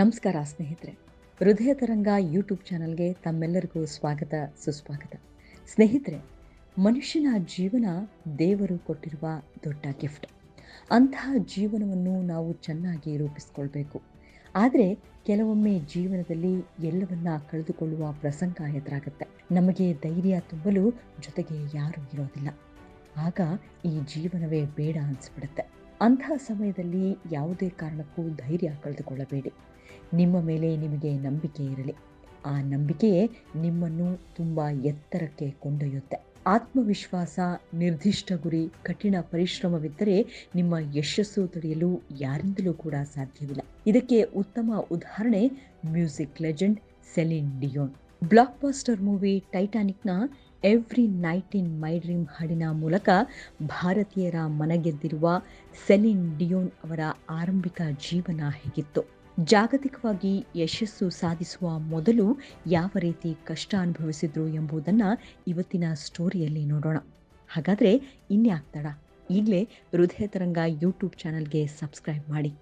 ನಮಸ್ಕಾರ ಸ್ನೇಹಿತರೆ. ಹೃದಯ ತರಂಗ ಯೂಟ್ಯೂಬ್ ಚಾನಲ್ಗೆ ತಮ್ಮೆಲ್ಲರಿಗೂ ಸ್ವಾಗತ, ಸುಸ್ವಾಗತ. ಸ್ನೇಹಿತರೆ, ಮನುಷ್ಯನ ಜೀವನ ದೇವರು ಕೊಟ್ಟಿರುವ ದೊಡ್ಡ ಗಿಫ್ಟ್ ಅಂತಹ ಜೀವನವನ್ನು ನಾವು ಚೆನ್ನಾಗಿ ರೂಪಿಸ್ಕೊಳ್ಬೇಕು. ಆದರೆ ಕೆಲವೊಮ್ಮೆ ಜೀವನದಲ್ಲಿ ಎಲ್ಲವನ್ನ ಕಳೆದುಕೊಳ್ಳುವ ಪ್ರಸಂಗ ಎದುರಾಗುತ್ತೆ. ನಮಗೆ ಧೈರ್ಯ ತುಂಬಲು ಜೊತೆಗೆ ಯಾರೂ ಇರೋದಿಲ್ಲ. ಆಗ ಈ ಜೀವನವೇ ಬೇಡ ಅನಿಸ್ಬಿಡುತ್ತೆ. ಅಂತಹ ಸಮಯದಲ್ಲಿ ಯಾವುದೇ ಕಾರಣಕ್ಕೂ ಧೈರ್ಯ ಕಳೆದುಕೊಳ್ಳಬೇಡಿ. ನಿಮ್ಮ ಮೇಲೆ ನಿಮಗೆ ನಂಬಿಕೆ ಇರಲಿ. ಆ ನಂಬಿಕೆಯೇ ನಿಮ್ಮನ್ನು ತುಂಬ ಎತ್ತರಕ್ಕೆ ಕೊಂಡೊಯ್ಯುತ್ತೆ. ಆತ್ಮವಿಶ್ವಾಸ, ನಿರ್ದಿಷ್ಟ ಗುರಿ, ಕಠಿಣ ಪರಿಶ್ರಮವಿದ್ದರೆ ನಿಮ್ಮ ಯಶಸ್ಸು ತಡೆಯಲು ಯಾರಿಂದಲೂ ಕೂಡ ಸಾಧ್ಯವಿಲ್ಲ. ಇದಕ್ಕೆ ಉತ್ತಮ ಉದಾಹರಣೆ music legend Celine Dion. Blockbuster movie ಟೈಟಾನಿಕ್ನ every night in my dream ಹಾಡಿನ ಮೂಲಕ ಭಾರತೀಯರ ಮನಗೆದ್ದಿರುವ ಸೆಲಿನ್ ಡಿಯೋನ್ ಅವರ ಆರಂಭಿಕ ಜೀವನ ಹೇಗಿತ್ತು? ಜಾಗತಿಕವಾಗಿ ಯಶಸ್ಸು ಸಾಧಿಸುವ ಮೊದಲು ಯಾವ ರೀತಿ ಕಷ್ಟ ಅನುಭವಿಸಿದ್ರು ಎಂಬುದನ್ನು ಇವತ್ತಿನ ಸ್ಟೋರಿಯಲ್ಲಿ ನೋಡೋಣ. ಹಾಗಾದರೆ ಇನ್ಯಾಕ್ತಡ? ಈಗಲೇ ಹೃದಯ ತರಂಗ ಯೂಟ್ಯೂಬ್ ಚಾನಲ್ಗೆ ಸಬ್ಸ್ಕ್ರೈಬ್ ಮಾಡಿ.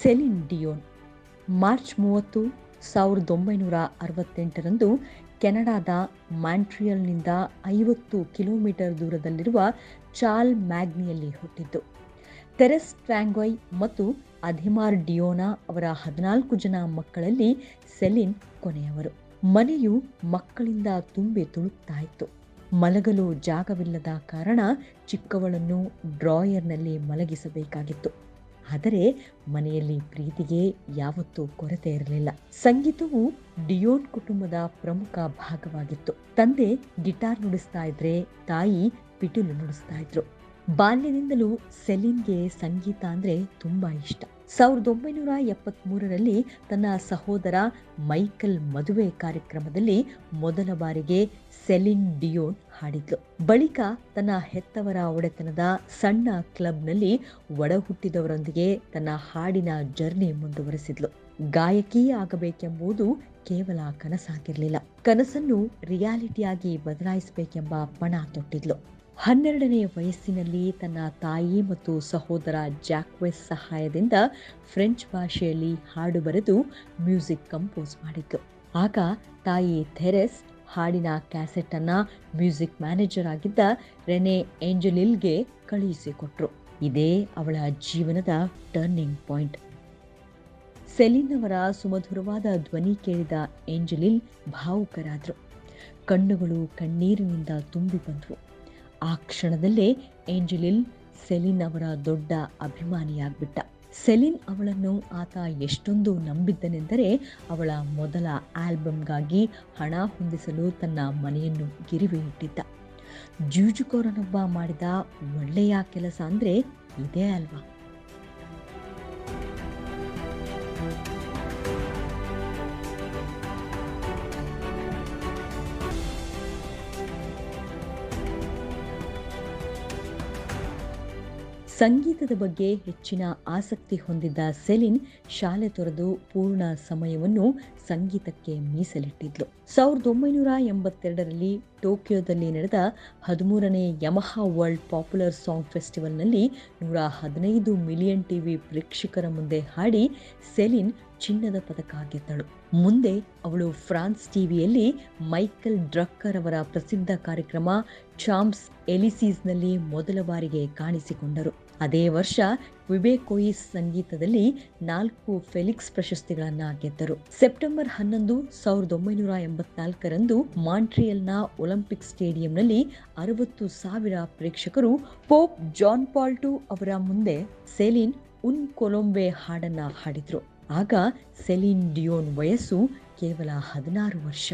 ಸೆಲಿನ್ ಡಿಯೋನ್, ಮಾರ್ಚ್ ಮೂವತ್ತು, ಸಾವಿರದ ಒಂಬೈನೂರ ಅರವತ್ತೆಂಟರಂದು ಕೆನಡಾದ ಮ್ಯಾಂಟ್ರಿಯಲ್ನಿಂದ ಐವತ್ತು ಕಿಲೋಮೀಟರ್ ದೂರದಲ್ಲಿರುವ ಚಾಲ್ ಮ್ಯಾಗ್ನಿಯಲ್ಲಿ ಹುಟ್ಟಿದ್ದು. ತೆರೆಸ್ ಟ್ಯಾಂಗ್ವೈ ಮತ್ತು ಅಧಿಮಾರ್ ಡಿಯೋನಾ ಅವರ ಹದಿನಾಲ್ಕು ಜನ ಮಕ್ಕಳಲ್ಲಿ ಸೆಲಿನ್ ಕೊನೆಯವರು. ಮನೆಯು ಮಕ್ಕಳಿಂದ ತುಂಬಿ ತುಳುಕ್ತಾ ಇತ್ತು. ಮಲಗಲು ಜಾಗವಿಲ್ಲದ ಕಾರಣ ಚಿಕ್ಕವಳನ್ನು ಡ್ರಾಯರ್ನಲ್ಲಿ ಮಲಗಿಸಬೇಕಾಗಿತ್ತು. ಆದರೆ ಮನೆಯಲ್ಲಿ ಪ್ರೀತಿಗೆ ಯಾವತ್ತೂ ಕೊರತೆ ಇರಲಿಲ್ಲ. ಸಂಗೀತವು ಡಿಯೋನ್ ಕುಟುಂಬದ ಪ್ರಮುಖ ಭಾಗವಾಗಿತ್ತು. ತಂದೆ ಗಿಟಾರ್ ನುಡಿಸ್ತಾ ಇದ್ರೆ ತಾಯಿ ಪಿಟೀಲು ನುಡಿಸ್ತಾ ಇದ್ರು. ಬಾಲ್ಯದಿಂದಲೂ ಸೆಲಿನ್ಗೆ ಸಂಗೀತ ಅಂದ್ರೆ ತುಂಬಾ ಇಷ್ಟ. ಸಾವಿರದ ಒಂಬೈನೂರ ಎಪ್ಪತ್ಮೂರರಲ್ಲಿ ತನ್ನ ಸಹೋದರ ಮೈಕಲ್ ಮದುವೆ ಕಾರ್ಯಕ್ರಮದಲ್ಲಿ ಮೊದಲ ಬಾರಿಗೆ ಸೆಲಿನ್ ಡಿಯೋನ್ ಹಾಡಿದ್ಲು. ಬಳಿಕ ತನ್ನ ಹೆತ್ತವರ ಒಡೆತನದ ಸಣ್ಣ ಕ್ಲಬ್ನಲ್ಲಿ ಒಡಹುಟ್ಟಿದವರೊಂದಿಗೆ ತನ್ನ ಹಾಡಿನ ಜರ್ನಿ ಮುಂದುವರೆಸಿದ್ಲು. ಗಾಯಕಿ ಆಗಬೇಕೆಂಬುದು ಕೇವಲ ಕನಸಾಗಿರಲಿಲ್ಲ. ಕನಸನ್ನು ರಿಯಾಲಿಟಿಯಾಗಿ ಬದಲಾಯಿಸಬೇಕೆಂಬ ಪಣ ತೊಟ್ಟಿದ್ಲು. ಹನ್ನೆರಡನೇ ವಯಸ್ಸಿನಲ್ಲಿ ತನ್ನ ತಾಯಿ ಮತ್ತು ಸಹೋದರ ಜಾಕ್ವೆಸ್ ಸಹಾಯದಿಂದ ಫ್ರೆಂಚ್ ಭಾಷೆಯಲ್ಲಿ ಹಾಡು ಬರೆದು ಮ್ಯೂಸಿಕ್ ಕಂಪೋಸ್ ಮಾಡಿದ್ದು. ಆಗ ತಾಯಿ ಥೆರೆಸ್ ಹಾಡಿನ ಕ್ಯಾಸೆಟ್ ಅನ್ನ ಮ್ಯೂಸಿಕ್ ಮ್ಯಾನೇಜರ್ ಆಗಿದ್ದ ರೆನೆ ಏಂಜಲಿಲ್ಗೆ ಕಳುಹಿಸಿಕೊಟ್ರು. ಇದೇ ಅವಳ ಜೀವನದ ಟರ್ನಿಂಗ್ ಪಾಯಿಂಟ್. ಸೆಲಿನ್ ಅವರ ಸುಮಧುರವಾದ ಧ್ವನಿ ಕೇಳಿದ ಏಂಜಲಿಲ್ ಭಾವುಕರಾದರು. ಕಣ್ಣುಗಳು ಕಣ್ಣೀರಿನಿಂದ ತುಂಬಿ ಬಂದವು. ಆ ಕ್ಷಣದಲ್ಲೇ ಏಂಜಲಿಲ್ ಸೆಲಿನ್ ಅವರ ದೊಡ್ಡ ಅಭಿಮಾನಿಯಾಗ್ಬಿಟ್ಟ. ಸೆಲಿನ್ ಅವಳನ್ನು ಆತ ಎಷ್ಟೊಂದು ನಂಬಿದ್ದನೆಂದರೆ ಅವಳ ಮೊದಲ ಆಲ್ಬಮ್ಗಾಗಿ ಹಣ ಹೊಂದಿಸಲು ತನ್ನ ಮನೆಯನ್ನು ಗಿರಿವೆ ಇಟ್ಟಿದ್ದ. ಜೂಜುಕೋರನೊಬ್ಬ ಮಾಡಿದ ಒಳ್ಳೆಯ ಕೆಲಸ ಅಂದರೆ ಇದೇ ಅಲ್ವಾ? ಸಂಗೀತದ ಬಗ್ಗೆ ಹೆಚ್ಚಿನ ಆಸಕ್ತಿ ಹೊಂದಿದ್ದ ಸೆಲಿನ್ ಶಾಲೆ ತೊರೆದು ಪೂರ್ಣ ಸಮಯವನ್ನು ಸಂಗೀತಕ್ಕೆ ಮೀಸಲಿಟ್ಟಿದ್ಲು. ಸಾವಿರದ ಒಂಬೈನೂರ ಎಂಬತ್ತೆರಡರಲ್ಲಿ ಟೋಕಿಯೋದಲ್ಲಿ ನಡೆದ ಹದಿಮೂರನೇ ಯಮಹಾ ವರ್ಲ್ಡ್ ಪಾಪ್ಯುಲರ್ ಸಾಂಗ್ ಫೆಸ್ಟಿವಲ್ನಲ್ಲಿ ನೂರ ಹದಿನೈದು ಮಿಲಿಯನ್ ಟಿವಿ ಪ್ರೇಕ್ಷಕರ ಮುಂದೆ ಹಾಡಿ ಸೆಲಿನ್ ಚಿನ್ನದ ಪದಕ ಗೆದ್ದಳು. ಮುಂದೆ ಅವಳು ಫ್ರಾನ್ಸ್ ಟಿವಿಯಲ್ಲಿ ಮೈಕಲ್ ಡ್ರಕ್ಕರ್ ಅವರ ಪ್ರಸಿದ್ಧ ಕಾರ್ಯಕ್ರಮ ಚಾಮ್ಸ್ ಎಲಿಸೀಸ್ನಲ್ಲಿ ಮೊದಲ ಬಾರಿಗೆ ಕಾಣಿಸಿಕೊಂಡರು. ಅದೇ ವರ್ಷ ವಿಬೇಕೋಯಿಸ್ ಸಂಗೀತದಲ್ಲಿ ನಾಲ್ಕು ಫೆಲಿಕ್ಸ್ ಪ್ರಶಸ್ತಿಗಳನ್ನು ಗೆದ್ದರು. ಸೆಪ್ಟೆಂಬರ್ ಹನ್ನೊಂದು ಸಾವಿರದ ಒಂಬೈನೂರ ಎಂಬತ್ನಾಲ್ಕರಂದು ಮಾಂಟ್ರಿಯಲ್ನ ಒಲಿಂಪಿಕ್ ಸ್ಟೇಡಿಯಂನಲ್ಲಿ ಅರವತ್ತು ಸಾವಿರ ಪ್ರೇಕ್ಷಕರು ಪೋಪ್ ಜಾನ್ ಪಾಲ್ಟು ಅವರ ಮುಂದೆ ಸೆಲಿನ್ ಉನ್ ಕೊಲೊಂಬೆ ಹಾಡನ್ನ ಹಾಡಿದ್ರು. ಆಗ ಸೆಲಿನ್ ಡಿಯೋನ್ ವಯಸ್ಸು ಕೇವಲ ಹದಿನಾರು ವರ್ಷ.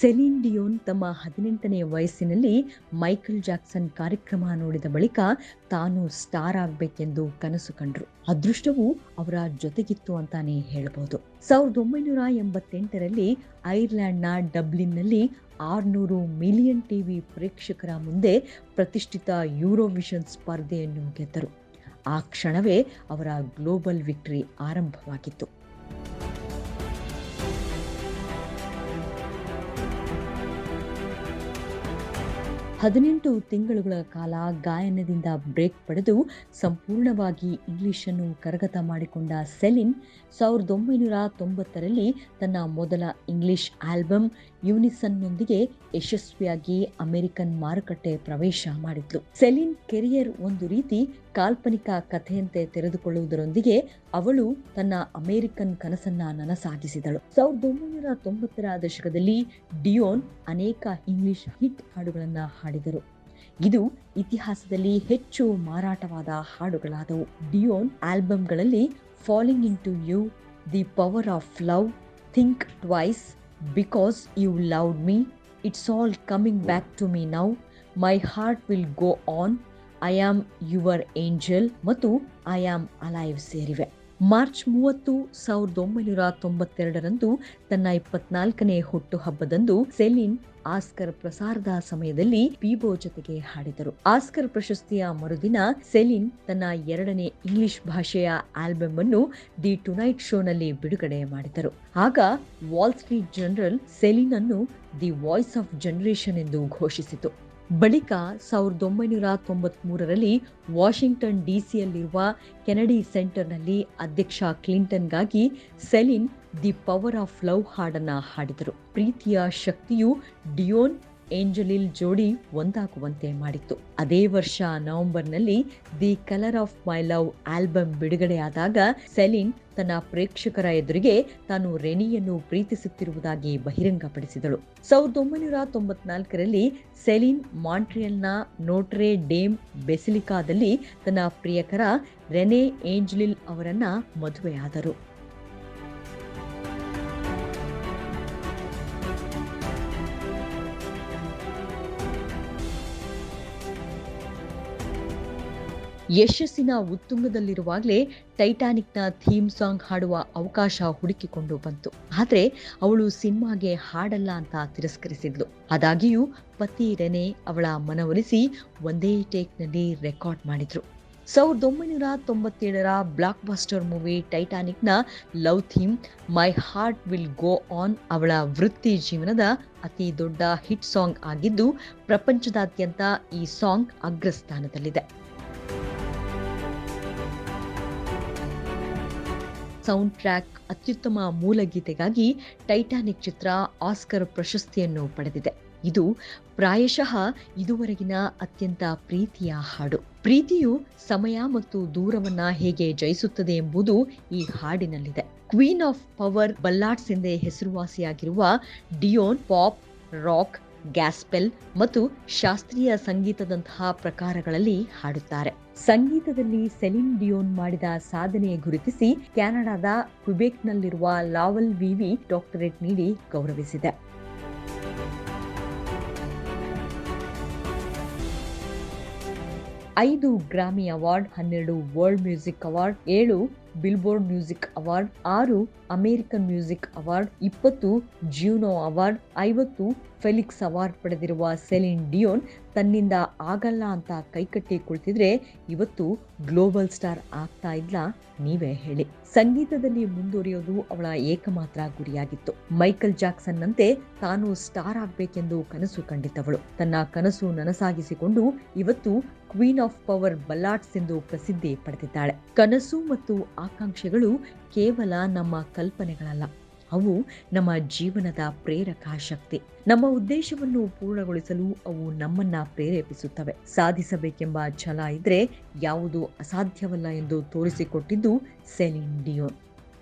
ಸೆಲಿನ್ ಡಿಯೋನ್ ತಮ್ಮ ಹದಿನೆಂಟನೇ ವಯಸ್ಸಿನಲ್ಲಿ ಮೈಕಲ್ ಜಾಕ್ಸನ್ ಕಾರ್ಯಕ್ರಮ ನೋಡಿದ ಬಳಿಕ ತಾನು ಸ್ಟಾರ್ ಆಗಬೇಕೆಂದು ಕನಸು ಕಂಡರು. ಅದೃಷ್ಟವು ಅವರ ಜೊತೆಗಿತ್ತು ಅಂತಾನೆ ಹೇಳ್ಬೋದು. ಸಾವಿರದ ಒಂಬೈನೂರ ಎಂಬತ್ತೆಂಟರಲ್ಲಿ ಐರ್ಲೆಂಡ್ನ ಡಬ್ಲಿನ್ನಲ್ಲಿ ಆರುನೂರು ಮಿಲಿಯನ್ ಟಿವಿ ಪ್ರೇಕ್ಷಕರ ಮುಂದೆ ಪ್ರತಿಷ್ಠಿತ ಯೂರೋವಿಷನ್ ಸ್ಪರ್ಧೆಯನ್ನು ಗೆದ್ದರು. ಆ ಕ್ಷಣವೇ ಅವರ ಗ್ಲೋಬಲ್ ವಿಕ್ಟರಿ ಆರಂಭವಾಗಿತ್ತು. ಹದಿನೆಂಟು ತಿಂಗಳುಗಳ ಕಾಲ ಗಾಯನದಿಂದ ಬ್ರೇಕ್ ಪಡೆದು ಸಂಪೂರ್ಣವಾಗಿ ಇಂಗ್ಲಿಷನ್ನು ಕರಗತ ಮಾಡಿಕೊಂಡ ಸೆಲಿನ್ ಸಾವಿರದ ಒಂಬೈನೂರ ತೊಂಬತ್ತರಲ್ಲಿ ತನ್ನ ಮೊದಲ ಇಂಗ್ಲಿಷ್ ಆಲ್ಬಮ್ ಯೂನಿಸನ್ನೊಂದಿಗೆ ಯಶಸ್ವಿಯಾಗಿ ಅಮೆರಿಕನ್ ಮಾರುಕಟ್ಟೆ ಪ್ರವೇಶ ಮಾಡಿದ್ಲು. ಸೆಲಿನ್ ಕೆರಿಯರ್ ಒಂದು ರೀತಿ ಕಾಲ್ಪನಿಕ ಕಥೆಯಂತೆ ತೆರೆದುಕೊಳ್ಳುವುದರೊಂದಿಗೆ ಅವಳು ತನ್ನ ಅಮೆರಿಕನ್ ಕನಸನ್ನ ನನಸಾಗಿಸಿದಳು. ಸಾವಿರದ ಒಂಬೈನೂರ ತೊಂಬತ್ತರ ದಶಕದಲ್ಲಿ ಡಿಯೋನ್ ಅನೇಕ ಇಂಗ್ಲಿಷ್ ಹಿಟ್ ಹಾಡುಗಳನ್ನು ಹಾಡಿದರು. ಇದು ಇತಿಹಾಸದಲ್ಲಿ ಹೆಚ್ಚು ಮಾರಾಟವಾದ ಹಾಡುಗಳಾದವು. Dion ಆಲ್ಬಮ್ಗಳಲ್ಲಿ falling into you the power of love think twice because you love me it's all coming back to me now my heart will go on I am your angel ಮತ್ತು I am alive ಸೇರಿವೆ March ಮೂವತ್ತು, ಸಾವಿರದ ಒಂಬೈನೂರ ತೊಂಬತ್ತೆರಡರಂದು ತನ್ನ ಇಪ್ಪತ್ನಾಲ್ಕನೇ ಹುಟ್ಟುಹಬ್ಬದಂದು ಸೆಲಿನ್ Oscar ಪ್ರಸಾರದ ಸಮಯದಲ್ಲಿ ಪೀಬೋ ಜೊತೆಗೆ ಹಾಡಿದರು. ಆಸ್ಕರ್ ಪ್ರಶಸ್ತಿಯ ಮರುದಿನ ಸೆಲಿನ್ ತನ್ನ ಎರಡನೇ ಇಂಗ್ಲಿಷ್ ಭಾಷೆಯ ಆಲ್ಬಮ್ ಅನ್ನು ದಿ ಟುನೈಟ್ ಶೋನಲ್ಲಿ ಬಿಡುಗಡೆ ಮಾಡಿದರು. ಆಗ ವಾಲ್ ಸ್ಟ್ರೀಟ್ ಜನರಲ್ ಸೆಲಿನ್ ಅನ್ನು ದಿ ವಾಯ್ಸ್ ಆಫ್ ಜನರೇಷನ್ ಎಂದು ಘೋಷಿಸಿತು. ಬಳಿಕ ಸಾವಿರದ ಒಂಬೈನೂರ ತೊಂಬತ್ಮೂರರಲ್ಲಿ ವಾಷಿಂಗ್ಟನ್ ಡಿಸಿಯಲ್ಲಿರುವ ಕೆನಡಿ ಸೆಂಟರ್ನಲ್ಲಿ ಅಧ್ಯಕ್ಷ ಕ್ಲಿಂಟನ್ಗಾಗಿ Celine the power of love ಹಾಡನ್ನು ಹಾಡಿದರು. ಪ್ರೀತಿಯ ಶಕ್ತಿಯು ಡಿಯೋನ್ ಏಂಜಲಿಲ್ ಜೋಡಿ ಒಂದಾಗುವಂತೆ ಮಾಡಿತ್ತು. ಅದೇ ವರ್ಷ ನವೆಂಬರ್ನಲ್ಲಿ the colour of my love album ಬಿಡುಗಡೆಯಾದಾಗ Celine ತನ್ನ ಪ್ರೇಕ್ಷಕರ ಎದುರಿಗೆ ತಾನು ರೆನಿಯನ್ನು ಪ್ರೀತಿಸುತ್ತಿರುವುದಾಗಿ ಬಹಿರಂಗಪಡಿಸಿದಳು. ಸಾವಿರದ ಒಂಬೈನೂರ ತೊಂಬತ್ನಾಲ್ಕರಲ್ಲಿ ಸೆಲಿನ್ ಮಾಂಟ್ರಿಯಲ್ನ ನೋಟ್ರೆ ಡೇಮ್ ಬೆಸಿಲಿಕಾದಲ್ಲಿ ತನ್ನ ಪ್ರಿಯಕರ ರೆನೆ ಏಂಜಲಿಲ್ ಅವರನ್ನ ಮದುವೆಯಾದರು. ಯಶಸ್ಸಿನ ಉತ್ತುಂಗದಲ್ಲಿರುವಾಗಲೇ ಟೈಟಾನಿಕ್ನ ಥೀಮ್ ಸಾಂಗ್ ಹಾಡುವ ಅವಕಾಶ ಹುಡುಕಿಕೊಂಡು ಬಂತು. ಆದರೆ ಅವಳು ಸಿನಿಮಾಗೆ ಹಾಡಲ್ಲ ಅಂತ ತಿರಸ್ಕರಿಸಿದ್ಲು. ಆದಾಗಿಯೂ ಪತಿ ರೆನೆ ಅವಳ ಮನವೊಲಿಸಿ ಒಂದೇ ಟೇಕ್ನಲ್ಲಿ ರೆಕಾರ್ಡ್ ಮಾಡಿದ್ರು. ಸಾವಿರದ ಒಂಬೈನೂರ ತೊಂಬತ್ತೇಳರ blockbuster movie ಟೈಟಾನಿಕ್ನ love theme my heart will go on ಅವಳ ವೃತ್ತಿ ಜೀವನದ ಅತಿ ದೊಡ್ಡ ಹಿಟ್ ಸಾಂಗ್ ಆಗಿದ್ದು ಪ್ರಪಂಚದಾದ್ಯಂತ ಈ ಸಾಂಗ್ ಅಗ್ರಸ್ಥಾನದಲ್ಲಿದೆ. ಸೌಂಡ್ ಟ್ರ್ಯಾಕ್ ಅತ್ಯುತ್ತಮ ಮೂಲಗೀತೆಗಾಗಿ ಟೈಟಾನಿಕ್ ಚಿತ್ರ ಆಸ್ಕರ್ ಪ್ರಶಸ್ತಿಯನ್ನು ಪಡೆದಿದೆ. ಇದು ಪ್ರಾಯಶಃ ಇದುವರೆಗಿನ ಅತ್ಯಂತ ಪ್ರೀತಿಯ ಹಾಡು. ಪ್ರೀತಿಯು ಸಮಯ ಮತ್ತು ದೂರವನ್ನ ಹೇಗೆ ಜಯಿಸುತ್ತದೆ ಎಂಬುದು ಈ ಹಾಡಿನಲ್ಲಿದೆ. ಕ್ವೀನ್ ಆಫ್ ಪವರ್ ಬಲ್ಲಾಡ್ಸ್ ಎಂದೇ ಹೆಸರುವಾಸಿಯಾಗಿರುವ ಡಿಯೋನ್ ಪಾಪ್, ರಾಕ್ ಗ್ಯಾಸ್ಪೆಲ್ ಮತ್ತು ಶಾಸ್ತ್ರೀಯ ಸಂಗೀತದಂತಹ ಪ್ರಕಾರಗಳಲ್ಲಿ ಹಾಡುತ್ತಾರೆ. ಸಂಗೀತದಲ್ಲಿ ಸೆಲಿನ್ ಡಿಯೋನ್ ಮಾಡಿದ ಸಾಧನೆ ಗುರುತಿಸಿ ಕೆನಡಾದ ಕ್ವಿಬೆಕ್ನಲ್ಲಿರುವ ಲಾವಲ್ ವಿವಿ ಡಾಕ್ಟರೇಟ್ ನೀಡಿ ಗೌರವಿಸಿದೆ. ಐದು ಗ್ರಾಮಿ ಅವಾರ್ಡ್, ಹನ್ನೆರಡು ವರ್ಲ್ಡ್ ಮ್ಯೂಸಿಕ್ ಅವಾರ್ಡ್, ಏಳು ಬಿಲ್ಬೋರ್ಡ್ ಮ್ಯೂಸಿಕ್ ಅವಾರ್ಡ್ ಆರು ಅಮೆರಿಕನ್ ಮ್ಯೂಸಿಕ್ ಅವಾರ್ಡ್ ಇಪ್ಪತ್ತು ಜ್ಯೂನೋ ಅವಾರ್ಡ್ ಐವತ್ತು ಫೆಲಿಕ್ಸ್ ಅವಾರ್ಡ್ ಪಡೆದಿರುವ ಸೆಲಿನ್ ಡಿಯೋನ್ ತನ್ನಿಂದ ಆಗಲ್ಲ ಅಂತ ಕೈಕಟ್ಟಿ ಕುಳಿತಿದ್ರೆ ಇವತ್ತು ಗ್ಲೋಬಲ್ ಸ್ಟಾರ್ ಆಗ್ತಾ ಇದ್ಲ ನೀವೇ ಹೇಳಿ. ಸಂಗೀತದಲ್ಲಿ ಮುಂದುವರಿಯೋದು ಅವಳ ಏಕಮಾತ್ರ ಗುರಿಯಾಗಿತ್ತು. ಮೈಕಲ್ ಜಾಕ್ಸನ್ ನಂತೆ ತಾನು ಸ್ಟಾರ್ ಆಗ್ಬೇಕೆಂದು ಕನಸು ಕಂಡಿದ್ದವಳು. ತನ್ನ ಕನಸು ನನಸಾಗಿಸಿಕೊಂಡು ಇವತ್ತು ಕ್ವೀನ್ ಆಫ್ ಪವರ್ ಬಲ್ಲಾಟ್ಸ್ ಎಂದು ಪ್ರಸಿದ್ಧಿ ಪಡೆದಿದ್ದಾಳೆ. ಕನಸು ಮತ್ತು ಆಕಾಂಕ್ಷೆಗಳು ಕೇವಲ ನಮ್ಮ ಕಲ್ಪನೆಗಳಲ್ಲ. ಅವು ನಮ್ಮ ಜೀವನದ ಪ್ರೇರಕ ಶಕ್ತಿ. ನಮ್ಮ ಉದ್ದೇಶವನ್ನು ಪೂರ್ಣಗೊಳಿಸಲು ಅವು ನಮ್ಮನ್ನ ಪ್ರೇರೇಪಿಸುತ್ತವೆ. ಸಾಧಿಸಬೇಕೆಂಬ ಛಲ ಇದ್ರೆ ಯಾವುದು ಅಸಾಧ್ಯವಲ್ಲ ಎಂದು ತೋರಿಸಿಕೊಟ್ಟಿದ್ದು ಸೆಲಿನ್ ಡಿಯೋನ್.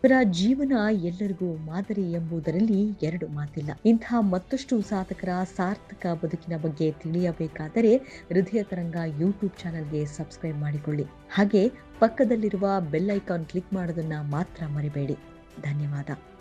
ಇವರ ಜೀವನ ಎಲ್ಲರಿಗೂ ಮಾದರಿ ಎಂಬುದರಲ್ಲಿ ಎರಡು ಮಾತಿಲ್ಲ. ಇಂತಹ ಮತ್ತಷ್ಟು ಸಾಧಕರ ಸಾರ್ಥಕ ಬದುಕಿನ ಬಗ್ಗೆ ತಿಳಿಯಬೇಕಾದರೆ ಹೃದಯ ತರಂಗ ಯೂಟ್ಯೂಬ್ ಚಾನಲ್ಗೆ ಸಬ್ಸ್ಕ್ರೈಬ್ ಮಾಡಿಕೊಳ್ಳಿ. ಹಾಗೆ ಪಕ್ಕದಲ್ಲಿರುವ ಬೆಲ್ ಐಕಾನ್ ಕ್ಲಿಕ್ ಮಾಡೋದನ್ನ ಮಾತ್ರ ಮರಿಬೇಡಿ. ಧನ್ಯವಾದ.